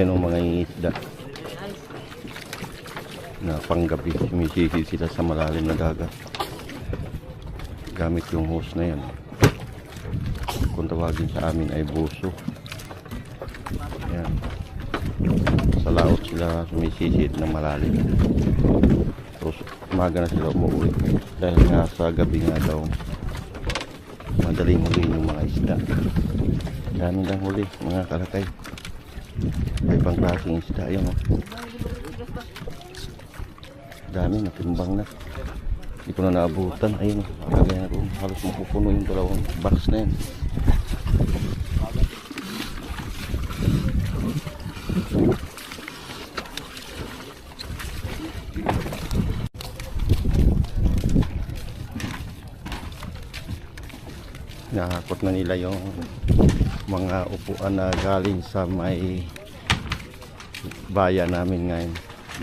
Yan ang mga isda na panggabi. Sumisisi sila sa malalim na dagat. Gamit yung hose na yan. Kung tawagin sa amin ay buso. Yan. Sa laot sila sumisisid na malalim. Tapos umaga na sila umuwi. Dahil nga sa gabi nga daw madaling huli yung mga isda. Dami lang huli, mga kalakay. May ibang klaseng isda. Ayan o. Dami, natimbang na. Hindi ko na naabutan. Ayun o. Akagay na kung halos mapupuno yung dalawang box na yan. Nakakot na nila yung mga upuan na galing sa may bayan namin ngayon.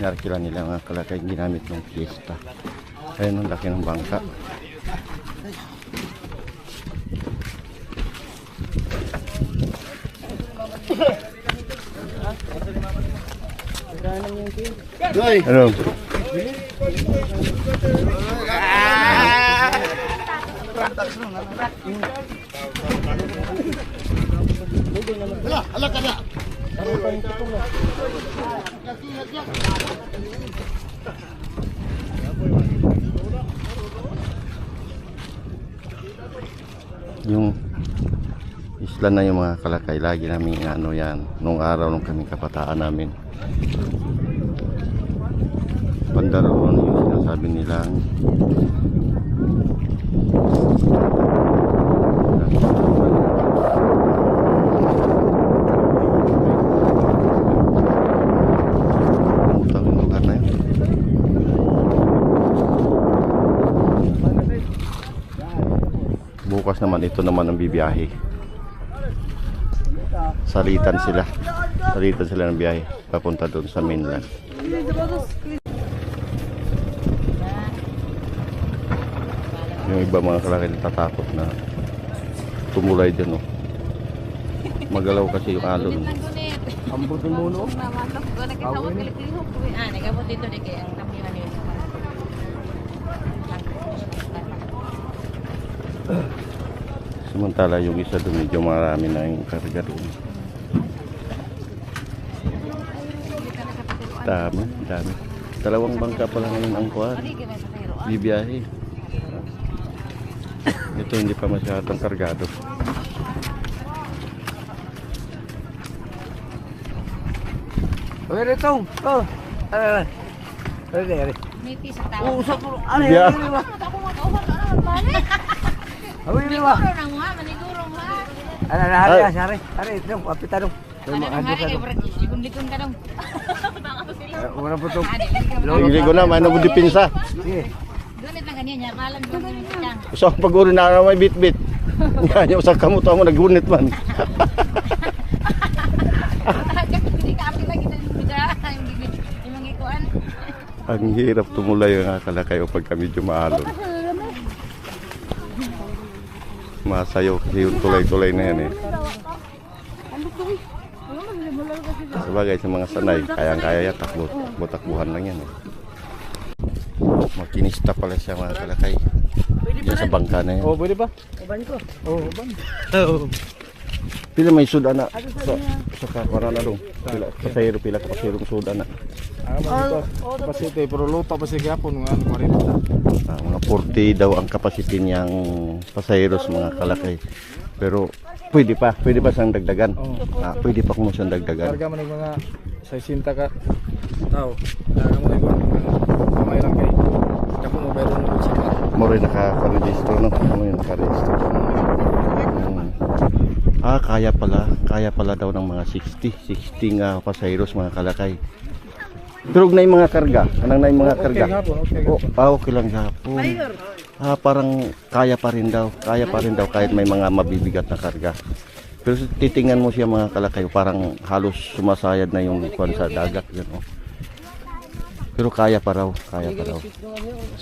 Narkila nila mga kalakay ginamit ng fiesta. Ayun ang laki ng bangka. Ano? Yung isla na yung mga kalakay lagi namin ano yan. Nung araw nung kami kapataan namin. Pandaroon yung sinasabi nilang Utang yung lugar na yun bukas naman ito naman ang bibiyahe salitan sila salitan sila ng biyahe papunta doon sa mainland yung iba mga kalaki natatakot na tumulay din oh. magalaw kasi yung alon Ambot ng muno. Namatok ko na kita mo pilipilihok. Ah, nagabot dito ni kaya ang kamilan niyo. Samantala yung isa doon medyo marami na yung karga doon dami dami dalawang bangka pa lang ngayon ang sa tayro. bibiyahe ito hindi pa masyadong kargado Oy, rito. Oh. Ano? Ano na? Ano Miti sa tao. Oh, usap mo. Ano? Ano ba? Ako mo to, ano Ano yun ba? Maniguro na mo ha, maniguro mo ha. Ano na? Ano na? Ano hari kay Brad, likon-likon ka daw. Una po ito. Ah, di Lolo. hindi ko na ano mo dipinsa Sige. Dunit lang ganyan niya, malam dunit lang. so pag uro na na may bit-bit yan yung sa kamuto mo nagunit man ng ang hirap tumulay ang akala kayo pag kami dumaalon masayaw kasi yung tulay-tulay na yan eh sabagay sa mga sanay kayang-kaya yan takbo, takbo takbuhan lang yan eh makinista pala siya mga kalakay Diyan sa bangka na yan Oh, pwede ba? Uban ko. Oh, uban. Oh. pila may suda na sa, sa kakara na dong pila pasahero pila ka pasahero suda na Ah, man ito. Pasite, pero luto pa siya gapon nga 40. Ah, mga 40 daw ang capacity niyang pasaheros mga kalakay. Pero pwede pa, pwede pa siyang dagdagan. Oo. Ah, pwede pa kung siyang dagdagan. Karga man mga 60 ka tao. Karga mo yung mga kamay lang kay. Dako mo bayron mo sa car. Mo rin naka-register no? Ano yun, naka-register. Ah, kaya pala. Kaya pala daw ng mga 60. 60 nga pasaheros mga kalakay. Pero na yung mga karga. Anong na yung mga karga? Okay gapon, okay Oh, ah, okay lang hapon. Ah, parang kaya pa rin daw. Kaya pa rin daw kahit may mga mabibigat na karga. Pero titingnan mo siya mga kalakay, parang halos sumasayad na yung kwan sa dagat. Yan, oh. Pero kaya pa raw, kaya pa raw.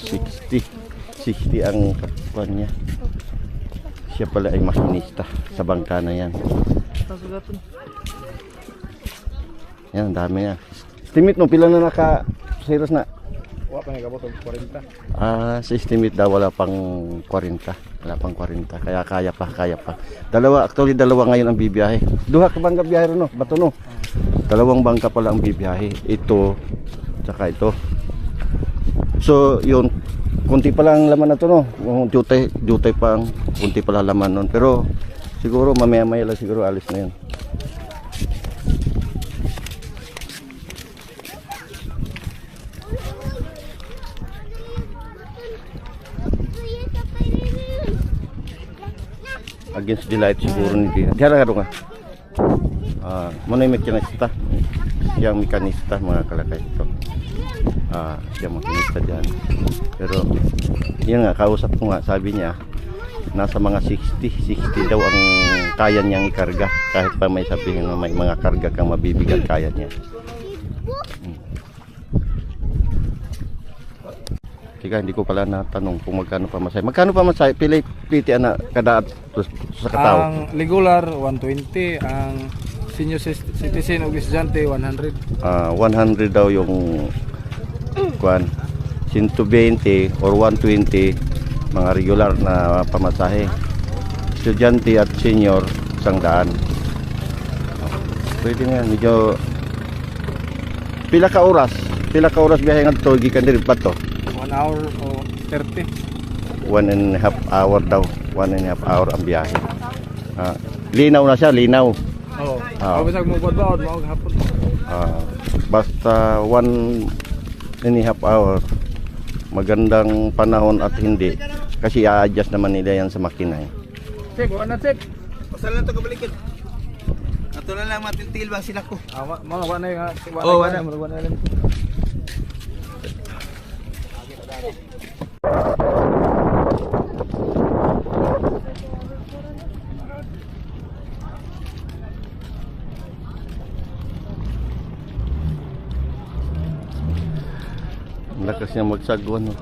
60. 60 ang kwan niya. Siya pala ay makinista sa bangka na yan. Yan, dami yan. Estimate mo, pila na naka series na? Wa pa nagabot og 40. Ah, sa estimate daw wala pang 40. Wala pang 40. Kaya kaya pa, kaya pa. Dalawa, actually dalawa ngayon ang bibiyahe. Duha ka bangka biyahe no? Bato no. Dalawang bangka pala ang bibiyahe. Ito, tsaka ito. So, yun. Kunti pa lang laman na to, no? Yung Jutay, jutay pa ang kunti pa lang laman nun. Pero, siguro mamaya-maya lang siguro alis na yun. Against the siguro ni Dina. Ka nga. Ah, muna yung mekanista. Yang mekanista mga kalakay ito. Ah, siya mekanista diyan. Pero yun nga kausap ko nga sabi niya nasa mga 60 60 daw ang kaya niyang ikarga kahit pa may sabihin na may mga karga kang mabibigat kaya niya. Teka, hindi ko pala natanong kung magkano pa masay. Magkano pa masay? Pili, piti ana kada sa katao. Ang regular 120, ang senior citizen o estudyante 100. Ah, 100 daw yung kuan 120 or 120 mga regular na pamasahe estudyante at senior isang daan pwede nga medyo pila ka oras pila ka oras biyahe nga to gikan diri pa to 1 hour o 30. one and a half hour daw one and a half hour ang biyahe Ah, linaw na siya linaw Oo. Ah. Oh. Bisag mo ba mo hapon. Ah, basta one and a half hour magandang panahon at hindi kasi i-adjust naman nila yan sa makina eh. Check, wa na check. Basta lang ito kabalikin. Ato na lang matintil ba sila ko. Ah, mga wa na yung wa Oo, na, wa na. wa na lang. Ang lakas niya magsagwan. Oh.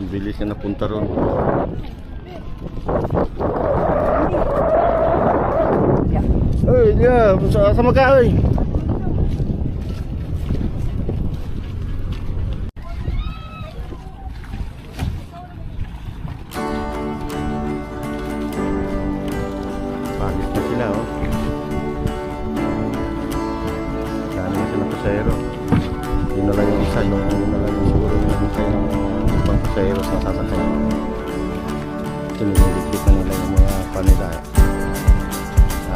Ang bilis niya napunta ron. Yeah, sa sama ka, oy. Sinililikit na nila yung mga panila.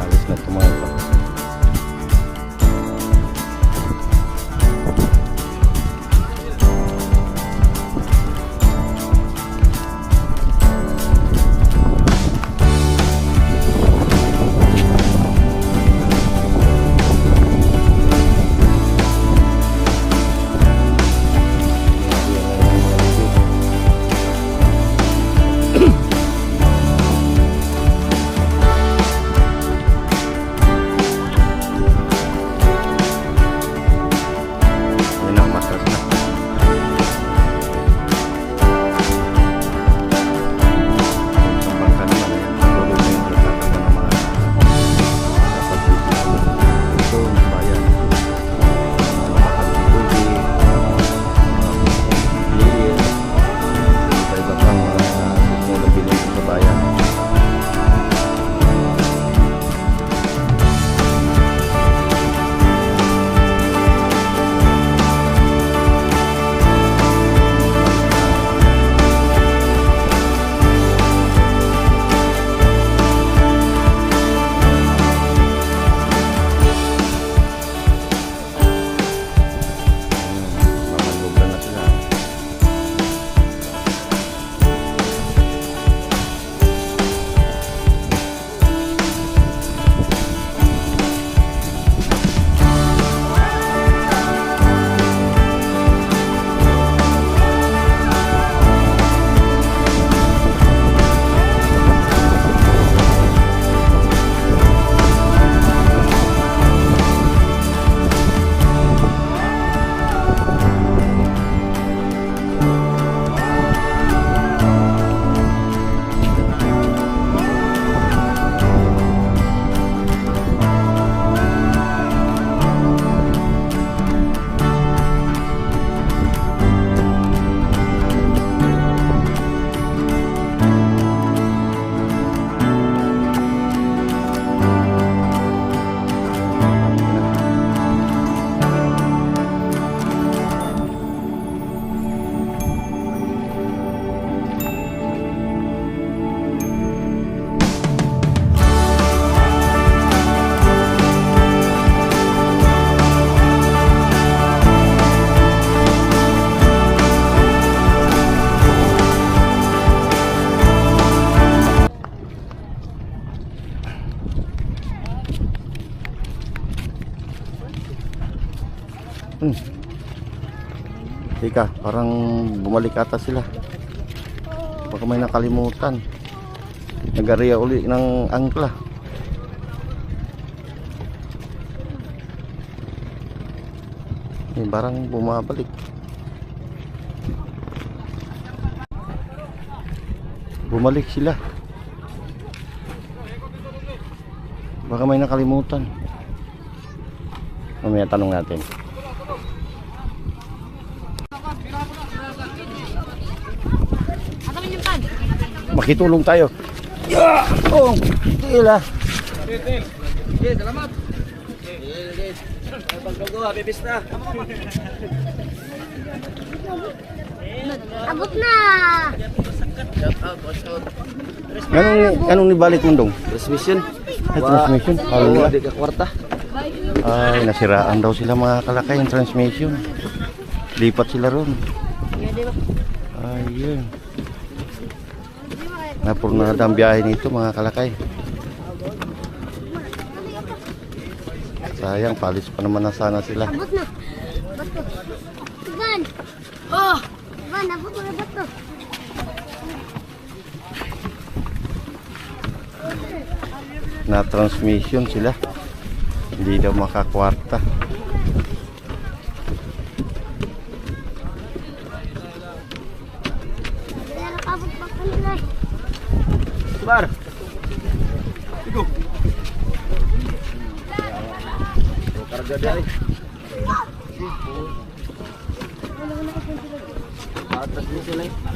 Alis na tumayo. Hmm. Teka, parang bumalik ata sila. Baka may nakalimutan. Nag-area uli ng angkla. Eh, parang bumabalik. Bumalik sila. Baka may nakalimutan. Mamaya tanong natin. Ano yung pan? Makitulong tayo. Yeah! Oh, tila. Okay, salamat. Abot na! Anong, anong nibalik mo dong? Transmission. Ay, transmission. Halo. di ka kwarta. Ay, nasiraan daw sila mga kalakay yung transmission. Lipat sila ron. Ayun. Napurnada ang biyahe nito mga kalakay. Sayang, palis pa naman na sana sila. Abot na! Ivan! Oh! Ivan, abot ko na abot ko. Na transmission sila. Hindi daw makakwarta. Bar. Igo. Karga dari. Ah, transmission eh.